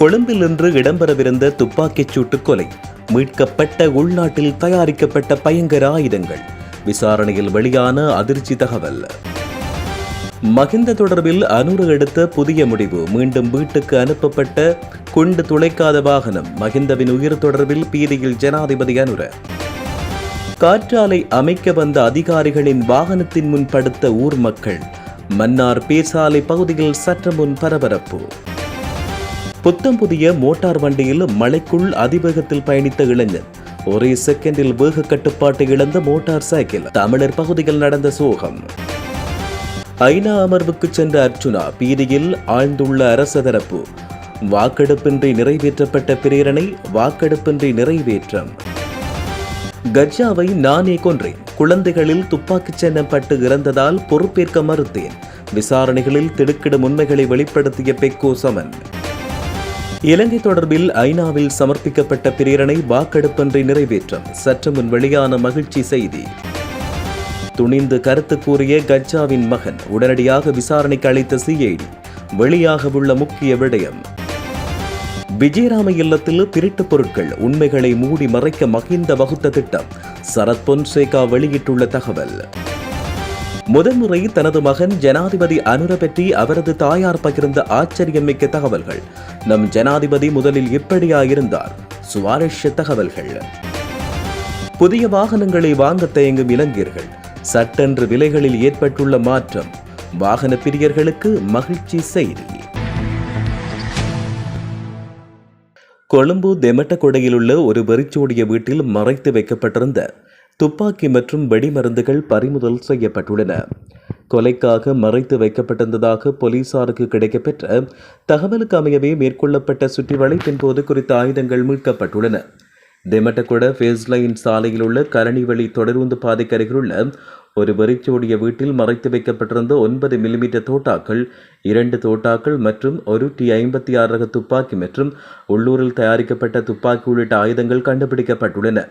கொழும்பில் இன்று இடம்பெறவிருந்த துப்பாக்கிச் சூட்டு கொலை மீட்கப்பட்ட உள்நாட்டில் தயாரிக்கப்பட்ட பயங்கர ஆயுதங்கள். விசாரணையில் வெளியான அதிர்ச்சி தகவல். மகிந்த தொடர்பில் அனுறு எடுத்த புதிய முடிவு. மீண்டும் வீட்டுக்கு அனுப்பப்பட்ட குண்டு துளைக்காத வாகனம். மகிந்தவின் உயிர் தொடர்பில் பீதியில் ஜனாதிபதி அனுர. காற்றாலை அமைக்க வந்த அதிகாரிகளின் வாகனத்தின் முன் படுத்த ஊர் மக்கள். மன்னார் பேசாலை பகுதியில் சற்று முன் பரபரப்பு. புத்தம் புதிய மோட்டார் வண்டியில் மலைக்குள் அதிவேகத்தில் பயணித்த இளைஞன் ஒரே செகண்டில் வேக கட்டுப்பாட்டை இழந்த மோட்டார் சைக்கிள் தமிழர் பகுதியில் நடந்த சோகம். ஐநா அமர்வுக்கு சென்ற அர்ச்சுனா பீதியில் ஆழ்ந்துள்ள அரச தரப்பு வாக்கெடுப்பின்றி நிறைவேற்றப்பட்ட பிரேரணை வாக்கெடுப்பின்றி நிறைவேற்றம். கஜாவை நானே கொன்றேன் குழந்தைகளில் துப்பாக்கிச் சின்னம் பட்டு இறந்ததால் பொறுப்பேற்க மறுத்தேன் விசாரணைகளில் திடுக்கிடும் உண்மைகளை வெளிப்படுத்திய பெக்கோ சமன். இலங்கை தொடர்பில் ஐநாவில் சமர்ப்பிக்கப்பட்ட பிரேரணை வாக்கெடுப்பின்றி நிறைவேற்றம். சற்று முன் வெளியான மகிழ்ச்சி செய்தி. துணிந்து கருத்து கூறிய கஜாவின் மகன் உடனடியாக விசாரணைக்கு அளித்த சிஐடி வெளியாகவுள்ள முக்கிய விடயம். விஜயராம இல்லத்தில் திருட்டுப் பொருட்கள் உண்மைகளை மூடி மறைக்க மகிந்த வகுத்த திட்டம் சரத் பொன்சேகா வெளியிட்டுள்ள தகவல். முதன்முறை தனது மகன் ஜனாதிபதி அனுர பற்றி அவரது தாயார் பகிர்ந்த ஆச்சரியமிக்க தகவல்கள். நம் ஜனாதிபதி முதலில் இப்படியா இருந்தார் சுவாரஸ்ய தகவல்கள். புதிய வாகனங்களை வாங்க தயங்கும் இளைஞர்கள். சட்டென்று விலைகளில் ஏற்பட்டுள்ள மாற்றம். வாகன பிரியர்களுக்கு மகிழ்ச்சி செய்தி. கொழும்பு தெமட்டகொடையில் உள்ள ஒரு வெறிச்சோடிய வீட்டில் மறைத்து வைக்கப்பட்டிருந்த துப்பாக்கி மற்றும் வெடிமருந்துகள் பறிமுதல் செய்யப்பட்டுள்ளன. கொலைக்காக மறைத்து வைக்கப்பட்டிருந்ததாக போலீசாருக்கு கிடைக்கப்பெற்ற தகவலுக்கு அமையவே மேற்கொள்ளப்பட்ட சுற்றிவளைப்பின் போது குறித்த ஆயுதங்கள் மீட்கப்பட்டுள்ளன. தெமட்டகொட ஃபேஸ்லைன் சாலையில் உள்ள கரணிவழி தொடருந்து பாதைக்கு அருகிலுள்ள ஒரு வெறிச்சோடிய வீட்டில் மறைத்து வைக்கப்பட்டிருந்த ஒன்பது மில்லிமீட்டர் தோட்டாக்கள் இரண்டு தோட்டாக்கள் மற்றும் ஒரு டி ஐம்பத்தி ஆறு ரக துப்பாக்கி மற்றும் உள்ளூரில் தயாரிக்கப்பட்ட துப்பாக்கி உள்ளிட்ட ஆயுதங்கள் கண்டுபிடிக்கப்பட்டுள்ளன.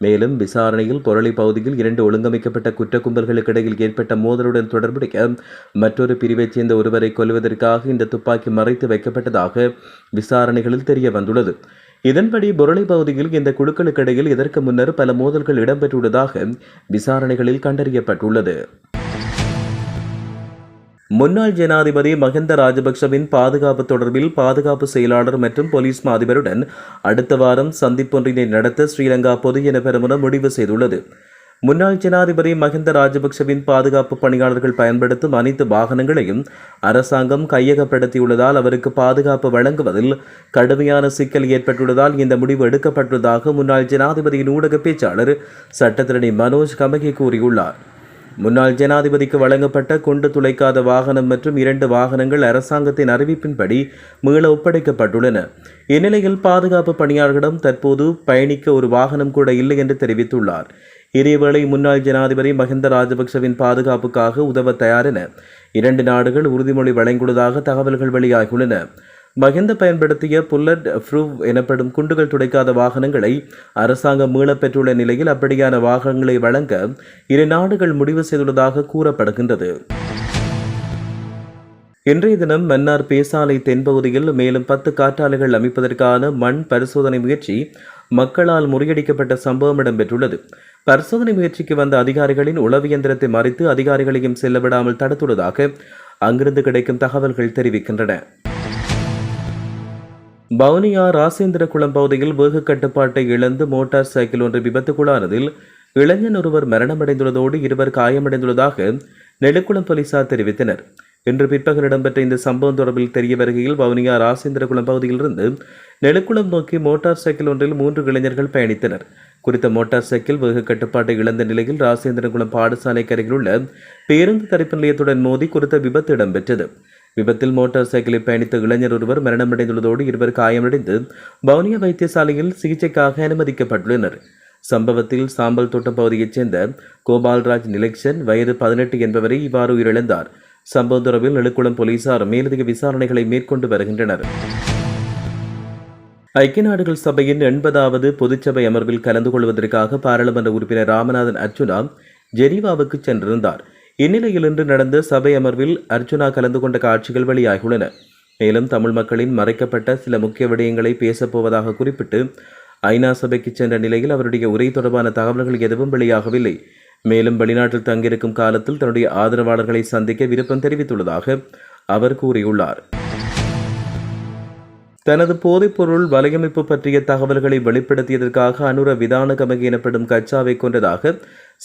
மேலும் விசாரணையில் பொருளை பகுதியில் இரண்டு ஒழுங்கமைக்கப்பட்ட குற்ற கும்பல்களுக்கு இடையில் ஏற்பட்ட மோதலுடன் தொடர்புடைய மற்றொரு பிரிவைச் சேர்ந்த ஒருவரை கொல்வதற்காக இந்த துப்பாக்கி மறைத்து வைக்கப்பட்டதாக விசாரணைகளில் தெரிய வந்துள்ளது இதன்படி பொருளை பகுதியில் இந்த குழுக்களுக்கிடையில் இதற்கு முன்னர் பல மோதல்கள் இடம்பெற்றுள்ளதாக விசாரணைகளில் கண்டறியப்பட்டுள்ளது. முன்னாள் ஜனாதிபதி மஹிந்த ராஜபக்சவின் பாதுகாப்பு தொடர்பில் பாதுகாப்பு செயலாளர் மற்றும் போலீஸ் மா அதிபருடன் அடுத்த வாரம் சந்திப்பொன்றினை நடத்த ஸ்ரீலங்கா பொதுஜன பெருமுன முடிவு செய்துள்ளது. முன்னாள் ஜனாதிபதி மஹிந்த ராஜபக்சவின் பாதுகாப்பு பணியாளர்கள் பயன்படுத்தும் அனைத்து வாகனங்களையும் அரசாங்கம் கையகப்படுத்தியுள்ளதால் அவருக்கு பாதுகாப்பு வழங்குவதில் கடுமையான சிக்கல் ஏற்பட்டுள்ளதால் இந்த முடிவு எடுக்கப்பட்டுள்ளதாக முன்னாள் ஜனாதிபதியின் ஊடக பேச்சாளர் சட்டத்திரணி மனோஜ் கமகி கூறியுள்ளார். முன்னாள் ஜனாதிபதிக்கு வழங்கப்பட்ட குண்டு துளைக்காத வாகனம் மற்றும் இரண்டு வாகனங்கள் அரசாங்கத்தின் அறிவிப்பின்படி மீள ஒப்படைக்கப்பட்டுள்ளன. இந்நிலையில் பாதுகாப்பு பணியாளர்களிடம் தற்போது பயணிக்க ஒரு வாகனம் கூட இல்லை என்று தெரிவித்துள்ளார். இதேவேளை முன்னாள் ஜனாதிபதி மஹிந்த ராஜபக்சவின் பாதுகாப்புக்காக உதவ தயார் என இரண்டு நாடுகள் உறுதிமொழி வழங்கியுள்ளதாக தகவல்கள் வெளியாகியுள்ளன. மஹிந்த பயன்படுத்திய புல்லட் ப்ரூவ் எனப்படும் குண்டுகள் துடைக்காத வாகனங்களை அரசாங்கம் மீளப் பெற்றுள்ள நிலையில் அப்படியான வாகனங்களை வழங்க இரு நாடுகள் முடிவு செய்துள்ளதாக கூறப்படுகின்றது. இன்றைய தினம் மன்னார் பேசாலை தென்பகுதியில் மேலும் பத்து காற்றாலைகள் அமைப்பதற்கான மண் பரிசோதனை முயற்சி மக்களால் முறியடிக்கப்பட்ட சம்பவம் இடம்பெற்றுள்ளது. பரிசோதனை முயற்சிக்கு வந்த அதிகாரிகளின் உளவு இயந்திரத்தை மறித்து அதிகாரிகளையும் செல்லவிடாமல் தடுத்துள்ளதாக அங்கிருந்து கிடைக்கும் தகவல்கள் தெரிவிக்கின்றன. வவுனியா ராசேந்திரகுளம் பகுதியில் வேக கட்டுப்பாட்டை இழந்து மோட்டார் சைக்கிள் ஒன்று விபத்துக்குள்ளானதில் இளைஞன் ஒருவர் மரணமடைந்துள்ளதோடு இருவர் காயமடைந்துள்ளதாக நெடுக்குளம் போலீசார் தெரிவித்தனர். இன்று பிற்பகல் இடம்பெற்ற இந்த சம்பவம் தொடர்பில் தெரிய வருகையில் வவுனியா ராசேந்திரகுளம் பகுதியிலிருந்து நெடுக்குளம் நோக்கி மோட்டார் சைக்கிள் ஒன்றில் மூன்று இளைஞர்கள் பயணித்தனர். குறித்த மோட்டார் சைக்கிள் வேக கட்டுப்பாட்டை இழந்த நிலையில் ராசேந்திரகுளம் பாடசாலைக்கு அருகிலுள்ள பேருந்து தரிப்பு நிலையத்துடன் மோதி குறித்த விபத்து இடம்பெற்றது. விபத்தில் மோட்டார் சைக்கிளில் பயணித்த இளைஞர் ஒருவர் மரணமடைந்துள்ளதோடு இருவர் காயமடைந்து வவுனியா வைத்தியசாலையில் சிகிச்சைக்காக அனுமதிக்கப்பட்டுள்ளனர். சம்பவத்தில் சாம்பல் தோட்டம் பகுதியைச் சேர்ந்த கோபால்ராஜ் நிலக்ஷன் வயது பதினெட்டு என்பவரை இவ்வாறு உயிரிழந்தார். சம்பவ தொடர்பில் நெடுக்குளம் போலீசார் மேலதிக விசாரணைகளை மேற்கொண்டு வருகின்றனர். ஐக்கிய நாடுகள் சபையின் எண்பதாவது பொதுச்சபை அமர்வில் கலந்து கொள்வதற்காக பாராளுமன்ற உறுப்பினர் ராமநாதன் அர்ஜுனா ஜெனீவாவுக்கு சென்றிருந்தார். இந்நிலையில் இன்று நடந்த சபை அமர்வில் அர்ஜுனா கலந்து கொண்ட காட்சிகள் வெளியாகியுள்ளன. மேலும் தமிழ் மக்களின் மறைக்கப்பட்ட சில முக்கிய விடயங்களை பேசப்போவதாக குறிப்பிட்டு ஐநா சபைக்கு சென்ற நிலையில் அவருடைய உரை தொடர்பான தகவல்கள் எதுவும் வெளியாகவில்லை. மேலும் வெளிநாட்டில் தங்கியிருக்கும் காலத்தில் தன்னுடைய ஆதரவாளர்களை சந்திக்க விருப்பம் தெரிவித்துள்ளதாக அவர் கூறியுள்ளார். தனது போதைப்பொருள் வலையமைப்பு பற்றிய தகவல்களை வெளிப்படுத்தியதற்காக அனுர விதானகமகி எனப்படும் கச்சாவை கொண்டதாக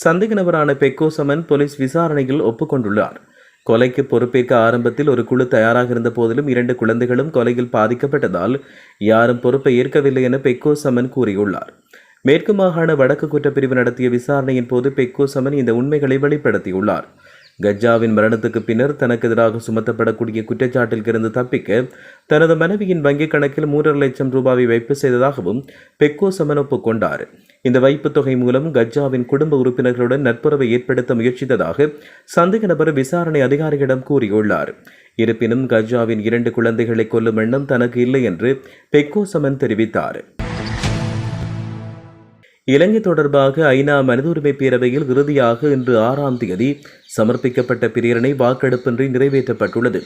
சந்தேக நபரான பெக்கோ சமன் போலீஸ் விசாரணையில் ஒப்புக்கொண்டுள்ளார். கொலைக்கு பொறுப்பேற்க ஆரம்பத்தில் ஒரு குழு தயாராக இருந்த போதிலும் இரண்டு குழந்தைகளும் கொலையில் பாதிக்கப்பட்டதால் யாரும் பொறுப்பை ஏற்கவில்லை என பெக்கோ சமன் கூறியுள்ளார். மேற்கு மாகாண வடக்கு குற்றப்பிரிவு நடத்திய விசாரணையின் போது பெக்கோ சமன் இந்த உண்மைகளை வெளிப்படுத்தியுள்ளார். கஜாவின் மரணத்துக்கு பின்னர் தனக்கு எதிராக சுமத்தப்படக்கூடிய குற்றச்சாட்டில் இருந்து தப்பிக்க தனது மனைவியின் வங்கிக் கணக்கில் மூன்றரை லட்சம் ரூபாவை வைப்பு செய்ததாகவும் பெக்கோ சமன் ஒப்புக்கொண்டார் இந்த வைப்புத் தொகை மூலம் கஜாவின் குடும்ப உறுப்பினர்களுடன் நட்புறவை ஏற்படுத்த முயற்சித்ததாக சந்தேக நபர் விசாரணை அதிகாரியிடம் கூறியுள்ளார். இருப்பினும் கஜாவின் இரண்டு குழந்தைகளை கொல்லும் எண்ணம் தனக்கு இல்லை என்று பெக்கோ சமன் தெரிவித்தார். இலங்கை தொடர்பாக ஐநா மனித உரிமை பேரவையில் இறுதியாக இன்று ஆறாம் தேதி சமர்ப்பிக்கப்பட்ட பிரேரணை வாக்கெடுப்பின்றி நிறைவேற்றப்பட்டுள்ளது.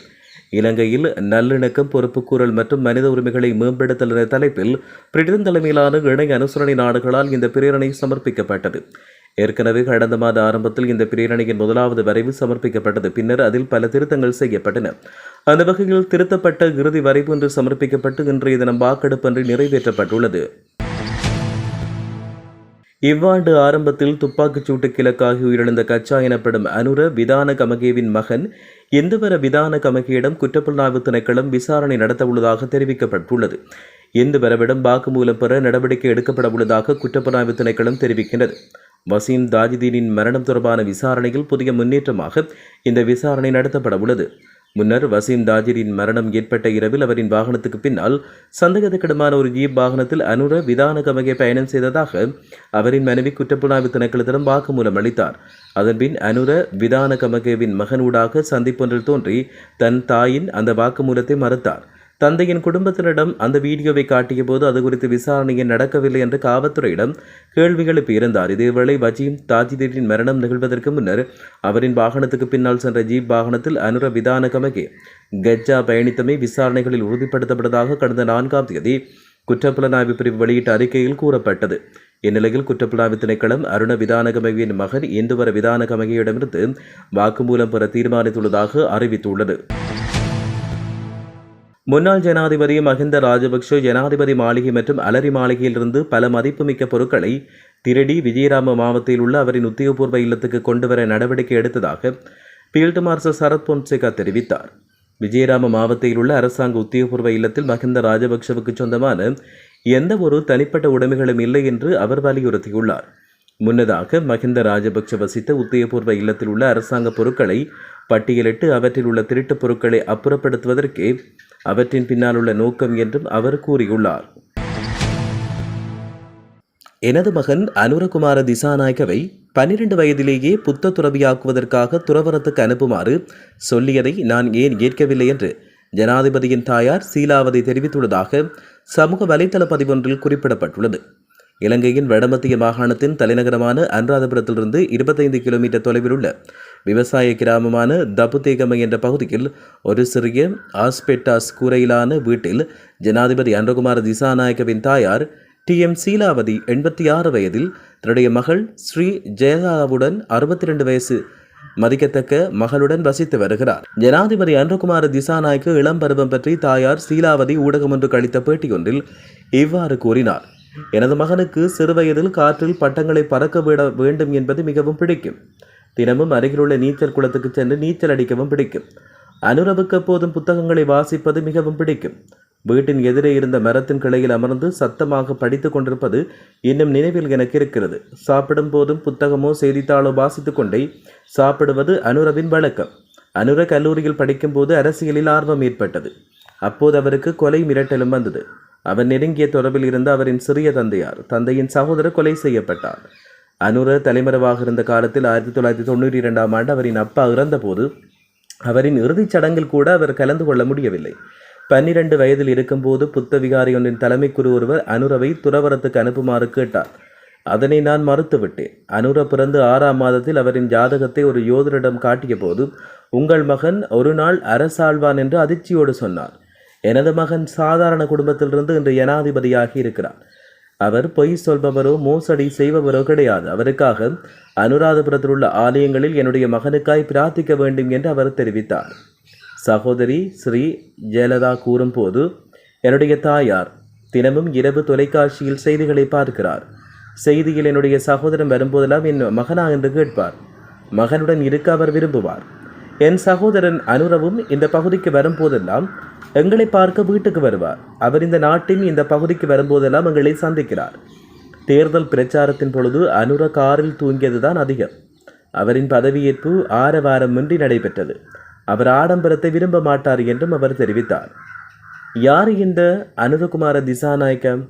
இலங்கையில் நல்லிணக்கம் பொறுப்புக்கூறல் மற்றும் மனித உரிமைகளை மேம்படுத்தல் என்ற தலைப்பில் பிரிட்டன் தலைமையிலான இணை அனுசரணை நாடுகளால் இந்த பிரேரணை சமர்ப்பிக்கப்பட்டது. ஏற்கனவே கடந்த மாத ஆரம்பத்தில் இந்த பிரேரணையின் முதலாவது வரைவு சமர்ப்பிக்கப்பட்டது. பின்னர் அதில் பல திருத்தங்கள் செய்யப்பட்டன. அந்த வகையில் திருத்தப்பட்ட இறுதி வரைவு என்று சமர்ப்பிக்கப்பட்டு இன்றைய தினம் வாக்கெடுப்பின்றி நிறைவேற்றப்பட்டுள்ளது. இவ்வாண்டு ஆரம்பத்தில் துப்பாக்கிச் சூட்டு கிழக்காகி உயிரிழந்த கச்சா எனப்படும் அனுர விதான கமகேவின் மகன் இந்துவர விதான கமகேயிடம் குற்றப்புலனாய்வு திணைக்களம் விசாரணை நடத்தவுள்ளதாக தெரிவிக்கப்பட்டுள்ளது. இந்துவரவிடம் வாக்குமூலம் பெற நடவடிக்கை எடுக்கப்பட உள்ளதாக குற்றப்புலனாய்வு திணைக்களம் தெரிவிக்கின்றது. வசீம் தாஜிதீனின் மரணம் தொடர்பான விசாரணையில் புதிய முன்னேற்றமாக இந்த விசாரணை நடத்தப்பட உள்ளது. முன்னர் வசீம் தாஜிரின் மரணம் ஏற்பட்ட இரவில் அவரின் வாகனத்துக்கு பின்னால் சந்தேகத்துக்கிடமான ஒரு ஜீப் வாகனத்தில் அனுர விதானகமகே பயணம் செய்ததாக அவரின் மனைவி குற்றப்புலனாய்வு திணைக்களத்திடம் வாக்குமூலம் அளித்தார். அதன்பின் அனுர விதானகமகேவின் மகனூடாக சந்திப்பொன்றில் தோன்றி தன் தாயின் அந்த வாக்குமூலத்தை மறுத்தார். தந்தையின் குடும்பத்தினரிடம் அந்த வீடியோவை காட்டிய போது அது குறித்து விசாரணை நடக்கவில்லை என்று காவல்துறையிடம் கேள்வி எழுப்பியிருந்தார். இதேவேளை வஜீம் தாஜிதீரின் மரணம் நிகழ்வதற்கு முன்னர் அவரின் வாகனத்துக்கு பின்னால் சென்ற ஜீப் வாகனத்தில் அனுர விதான கமகே கஜ்ஜா பயணித்தமை விசாரணைகளில் உறுதிப்படுத்தப்பட்டதாக கடந்த நான்காம் தேதி குற்றப்புலனாய்வு பிரிவு வெளியிட்ட அறிக்கையில் கூறப்பட்டது. இந்நிலையில் குற்றப்புலனாய்வு திணைக்களம் அருண விதானகமகியின் மகன் இந்துவர விதானகமகியிடமிருந்து வாக்குமூலம் பெற தீர்மானித்துள்ளதாக அறிவித்துள்ளது. முன்னாள் ஜனாதிபதி மஹிந்த ராஜபக்ஷ ஜனாதிபதி மாளிகை மற்றும் அலரி மாளிகையிலிருந்து பல மதிப்புமிக்க பொருட்களை திருடி விஜயராம மாவட்டத்தில் உள்ள அவரின் உத்தியோகபூர்வ இல்லத்துக்கு கொண்டுவர நடவடிக்கை எடுத்ததாக பீல்டு மார்ஷல் சரத் பொன்சேகா தெரிவித்தார். விஜயராம மாவட்டத்தில் உள்ள அரசாங்க உத்தியோகபூர்வ இல்லத்தில் மஹிந்த ராஜபக்ஷவுக்கு சொந்தமான எந்த ஒரு தனிப்பட்ட உடைமைகளும் இல்லை என்று அவர் வலியுறுத்தியுள்ளார். முன்னதாக மஹிந்த ராஜபக்ஷ வசித்த உத்தியோகபூர்வ இல்லத்தில் உள்ள அரசாங்க பொருட்களை பட்டியலிட்டு அவற்றில் உள்ள திருட்டுப் பொருட்களை அப்புறப்படுத்துவதற்கே அவற்றின் பின்னால் உள்ள நோக்கம் என்றும் அவர் கூறியுள்ளார். எனது மகன் அனுரகுமார திசாநாயகவை பன்னிரண்டு வயதிலேயே புத்த துறவியாக்குவதற்காக துறவரத்துக்கு அனுப்புமாறு சொல்லியதை நான் ஏன் ஏற்கவில்லை என்று ஜனாதிபதியின் தாயார் சீலாவதி தெரிவித்துள்ளதாக சமூக வலைதள பதிவொன்றில் குறிப்பிடப்பட்டுள்ளது. இலங்கையின் வடமத்திய மாகாணத்தின் தலைநகரமான அனுராதபுரத்திலிருந்து இருபத்தைந்து கிலோமீட்டர் தொலைவில் உள்ள விவசாய கிராமமான தபுதேகமை என்ற பகுதியில் ஒரு சிறிய ஆஸ்பெட்டாஸ் கூரையிலான வீட்டில் ஜனாதிபதி அன்றகுமார் திசாநாயகவின் தாயார் டி எம் சீலாவதி எண்பத்தி ஆறு வயதில் தன்னுடைய மகள் ஸ்ரீ ஜெயதாவுடன் அறுபத்தி ரெண்டு வயசு மதிக்கத்தக்க மகளுடன் வசித்து வருகிறார். ஜனாதிபதி அன்றகுமார் திசாநாயக்கு இளம் பருவம் பற்றி தாயார் சீலாவதி ஊடகம் ஒன்று கழித்த பேட்டியொன்றில் இவ்வாறு கூறினார். எனது மகனுக்கு சிறுவயதில் காற்றில் பட்டங்களை பறக்க விட வேண்டும் என்பது மிகவும் பிடிக்கும். தினமும் அருகிலுள்ள நீச்சல் குளத்துக்கு சென்று நீச்சல் அடிக்கவும் பிடிக்கும். அனுரவுக்கு எப்போதும் புத்தகங்களை வாசிப்பது மிகவும் பிடிக்கும். வீட்டின் எதிரே இருந்த மரத்தின் கிளையில் அமர்ந்து சத்தமாக படித்து கொண்டிருப்பது இன்னும் நினைவில் எனக்கு இருக்கிறது. சாப்பிடும் போதும் புத்தகமோ செய்தித்தாளோ வாசித்து கொண்டே சாப்பிடுவது அனுரவின் வழக்கம். அனுர கல்லூரியில் படிக்கும்போது அரசியலில் ஆர்வம் ஏற்பட்டது. அப்போது அவருக்கு கொலை மிரட்டலும் வந்தது. அவர் நெருங்கிய தொடர்பில் இருந்த அவரின் சிறிய தந்தையார் தந்தையின் சகோதரர் கொலை செய்யப்பட்டார். அனுர தலைமறைவாக இருந்த காலத்தில் ஆயிரத்தி தொள்ளாயிரத்தி தொண்ணூற்றி இரண்டாம் ஆண்டு அவரின் அப்பா இறந்தபோது அவரின் இறுதிச் சடங்கில் கூட அவர் கலந்து கொள்ள முடியவில்லை. பன்னிரண்டு வயதில் இருக்கும்போது புத்த விகாரி ஒன்றின் தலைமை குரு ஒருவர் அனுரவை துறவரத்துக்கு அனுப்புமாறு கேட்டார். அதனை நான் மறுத்துவிட்டேன். அனுர பிறந்து ஆறாம் மாதத்தில் அவரின் ஜாதகத்தை ஒரு யோதரிடம் காட்டிய போது உங்கள் மகன் ஒரு நாள் அரசாழ்வான் என்று அதிர்ச்சியோடு சொன்னார். எனது மகன் சாதாரண குடும்பத்திலிருந்து இன்று ஜனாதிபதியாகி இருக்கிறார் அவர் பொய் சொல்பவரோ மோசடி செய்பவரோ கிடையாது. அவருக்காக அனுராதபுரத்தில் உள்ள ஆலயங்களில் என்னுடைய மகனுக்காய் பிரார்த்திக்க வேண்டும் என்று அவர் தெரிவித்தார். சகோதரி ஸ்ரீ ஜெயலதா கூறும்போது என்னுடைய தாயார் தினமும் இரவு தொலைக்காட்சியில் செய்திகளை பார்க்கிறார். செய்தியில் என்னுடைய சகோதரன் வரும்போதெல்லாம் என் மகனா? என்று கேட்பார். மகனுடன் இருக்க அவர் விரும்புவார். என் சகோதரன் அனுரவும் இந்த பகுதிக்கு வரும்போதெல்லாம் எங்களை பார்க்க வீட்டுக்கு வருவார். அவர் இந்த நாட்டின் இந்த பகுதிக்கு வரும்போதெல்லாம் எங்களை சந்திக்கிறார். தேர்தல் பிரச்சாரத்தின் பொழுது அனுர காரில் தூங்கியதுதான் அதிகம். அவரின் பதவியேற்பு ஆரவாரமின்றி நடைபெற்றது. அவர் ஆடம்பரத்தை விரும்ப மாட்டார் என்றும் அவர் தெரிவித்தார். யார் இந்த அனுரகுமார திசாநாயக்கம்?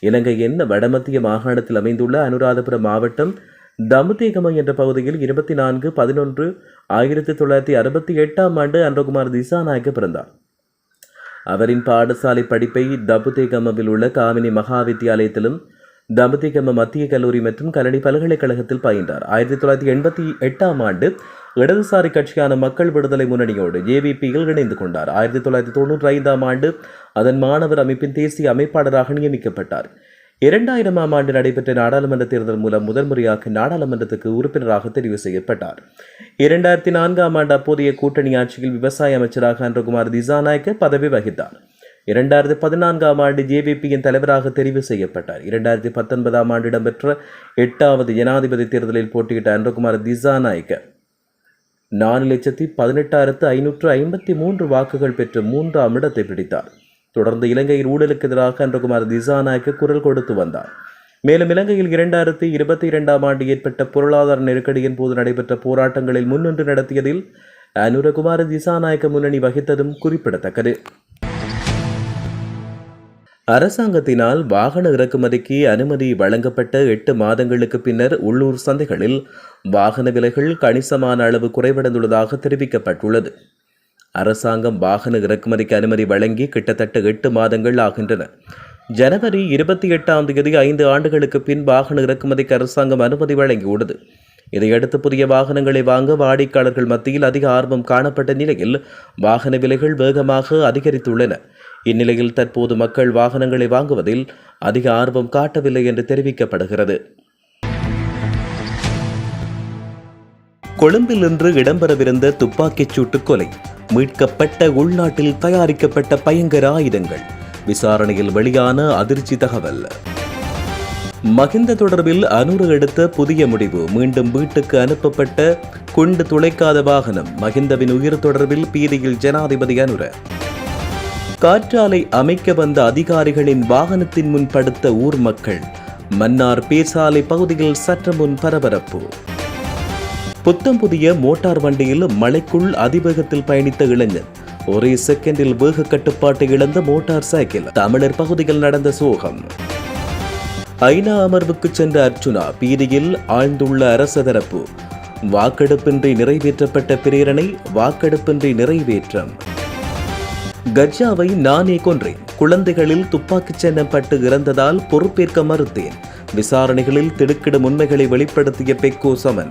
இலங்கையின் வடமத்திய மாகாணத்தில் அமைந்துள்ள அனுராதபுரம் மாவட்டம் தமுதேகம என்ற பகுதியில் இருபத்தி நான்கு பதினொன்று ஆயிரத்தி தொள்ளாயிரத்தி அறுபத்தி எட்டாம் ஆண்டு அன்றகுமார் திசாநாயக்க பிறந்தார். அவரின் பாடசாலை படிப்பை தபுதேகமவில் உள்ள காமினி மகா வித்தியாலயத்திலும் தம்பதிகம மத்திய கல்லூரி மற்றும் கல்லடி பல்கலைக்கழகத்தில் பயின்றார். ஆயிரத்தி தொள்ளாயிரத்தி எண்பத்தி எட்டாம் ஆண்டு இடதுசாரி கட்சியான மக்கள் விடுதலை முன்னணியோடு ஜேவிபியில் இணைந்து கொண்டார். ஆயிரத்தி தொள்ளாயிரத்தி தொண்ணூற்றி ஐந்தாம் ஆண்டு அதன் மாணவர் அமைப்பின் தேசிய அமைப்பாளராக நியமிக்கப்பட்டார். இரண்டாயிரமாம் ஆண்டு நடைபெற்ற நாடாளுமன்ற தேர்தல் மூலம் முதன்முறையாக நாடாளுமன்றத்துக்கு உறுப்பினராக தெரிவு செய்யப்பட்டார். இரண்டாயிரத்தி நான்காம் ஆண்டு அப்போதைய கூட்டணி ஆட்சியில் விவசாய அமைச்சராக அன்றகுமார் திசாநாயக்க பதவி வகித்தார். இரண்டாயிரத்தி பதினான்காம் ஆண்டு ஜேவிபியின் தலைவராக தெரிவு செய்யப்பட்டார். இரண்டாயிரத்தி பத்தொன்பதாம் ஆண்டு இடம்பெற்ற எட்டாவது ஜனாதிபதி தேர்தலில் போட்டியிட்ட அன்றகுமார் திசாநாயக்க நாலு லட்சத்தி பதினெட்டாயிரத்து ஐநூற்று ஐம்பத்தி மூன்று வாக்குகள் பெற்று மூன்றாம் இடத்தை பிடித்தார். தொடர்ந்து இலங்கையில் ஊழலுக்கு எதிராக அன்றகுமார் திசாநாயக்க குரல் கொடுத்து வந்தார். மேலும் இலங்கையில் இரண்டாயிரத்தி இருபத்தி இரண்டாம் ஆண்டு ஏற்பட்ட பொருளாதார நெருக்கடியின் போது நடைபெற்ற போராட்டங்களில் முன்னின்று நடத்தியதில் அனுரகுமார திசாநாயக்க முன்னணி வகித்ததும் குறிப்பிடத்தக்கது. அரசாங்கத்தினால் வாகன இறக்குமதிக்கு அனுமதி வழங்கப்பட்ட எட்டு மாதங்களுக்கு பின்னர் உள்ளூர் சந்தைகளில் வாகன விலைகள் கணிசமான அளவு குறைவடைந்துள்ளதாக தெரிவிக்கப்பட்டுள்ளது. அரசாங்கம் வாகன இறக்குமதிக்கு அனுமதி வழங்கி கிட்டத்தட்ட எட்டு மாதங்கள் ஆகின்றன. ஜனவரி இருபத்தி எட்டாம் தேதி ஐந்து ஆண்டுகளுக்கு பின் வாகன இறக்குமதிக்கு அரசாங்கம் அனுமதி வழங்கியுள்ளது. இதையடுத்து புதிய வாகனங்களை வாங்க வாடிக்கையாளர்கள் மத்தியில் அதிக ஆர்வம் காணப்பட்ட நிலையில் வாகன விலைகள் வேகமாக அதிகரித்துள்ளன. இந்நிலையில் தற்போது மக்கள் வாகனங்களை வாங்குவதில் அதிக ஆர்வம் காட்டவில்லை என்று தெரிவிக்கப்படுகிறது. கொழும்பில் இன்று இடம்பெறவிருந்த துப்பாக்கிச் சூட்டு கொலை மீட்கப்பட்ட உள்நாட்டில் தயாரிக்கப்பட்ட பயங்கர ஆயுதங்கள் விசாரணையில் வெளியான அதிர்ச்சி தகவல். மகிந்த தொடர்பில் அனுர எடுத்த புதிய முடிவு மீண்டும் வீட்டுக்கு அனுப்பப்பட்ட குண்டு துளைக்காத வாகனம் மகிந்தவின் உயிர் தொடர்பில் பீதியில் ஜனாதிபதி அனுர. காற்றாலை அமைக்க வந்த அதிகாரிகளின் வாகனத்தின் முன் படுத்த ஊர் மக்கள் மன்னார் பேசாலை பகுதியில் சற்று முன் பரபரப்பு. புத்தம் புதிய மோட்டார் வண்டியில் மலைக்குள் அதிவேகத்தில் பயணித்த இளைஞன். ஒரே செகண்டில் வேக கட்டுப்பாட்டை இழந்த மோட்டார் சைக்கிள். தமிழர் பகுதியில் நடந்த சோகம். ஐநா அமர்வுக்கு சென்ற அர்ச்சுனா பீதியில் ஆழ்ந்துள்ள அரச தரப்பு. வாக்கெடுப்பின்றி நிறைவேற்றப்பட்ட பிரேரணை வாக்கெடுப்பின்றி நிறைவேற்றம். கஜாவை நானே கொன்றேன். குழந்தைகளில் துப்பாக்கிச் சின்னம் பட்டு இறந்ததால் பொறுப்பேற்க மறுத்தேன். விசாரணைகளில் திடுக்கிடும் உண்மைகளை வெளிப்படுத்திய பெக்கோ சமன்.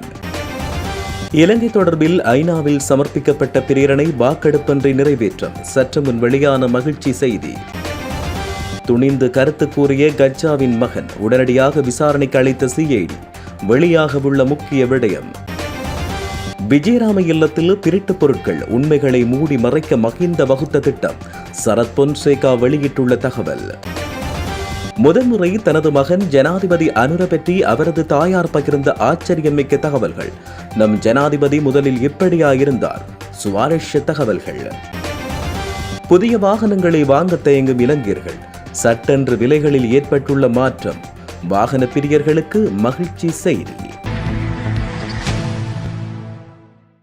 இலங்கை தொடர்பில் ஐநாவில் சமர்ப்பிக்கப்பட்ட பிரேரணை வாக்கெடுப்பின்றி நிறைவேற்றம். சற்று முன் வெளியான மகிழ்ச்சி செய்தி. துணிந்து கருத்து கூறிய கஜாவின் மகன் உடனடியாக விசாரணைக்கு அளித்த சிஐடி வெளியாக உள்ள முக்கிய விடயம். விஜயராம இல்லத்தில் திருட்டுப் பொருட்கள் உண்மைகளை மூடி மறைக்க மகிந்த வகுத்த திட்டம் சரத் பொன்சேகா வெளியிட்டுள்ள தகவல். முதன்முறை தனது மகன் ஜனாதிபதி அனுர பற்றி அவரது தாயார் பகிர்ந்த ஆச்சரியமிக்க தகவல்கள். நம் ஜனாதிபதி முதலில் இப்படியாயிருந்தார். சுவாரஸ்ய தகவல்கள். புதிய வாகனங்களை வாங்க தயங்கும் இளைஞர்கள். சட்டென்று விலைகளில் ஏற்பட்டுள்ள மாற்றம். வாகன பிரியர்களுக்கு மகிழ்ச்சி செய்தி.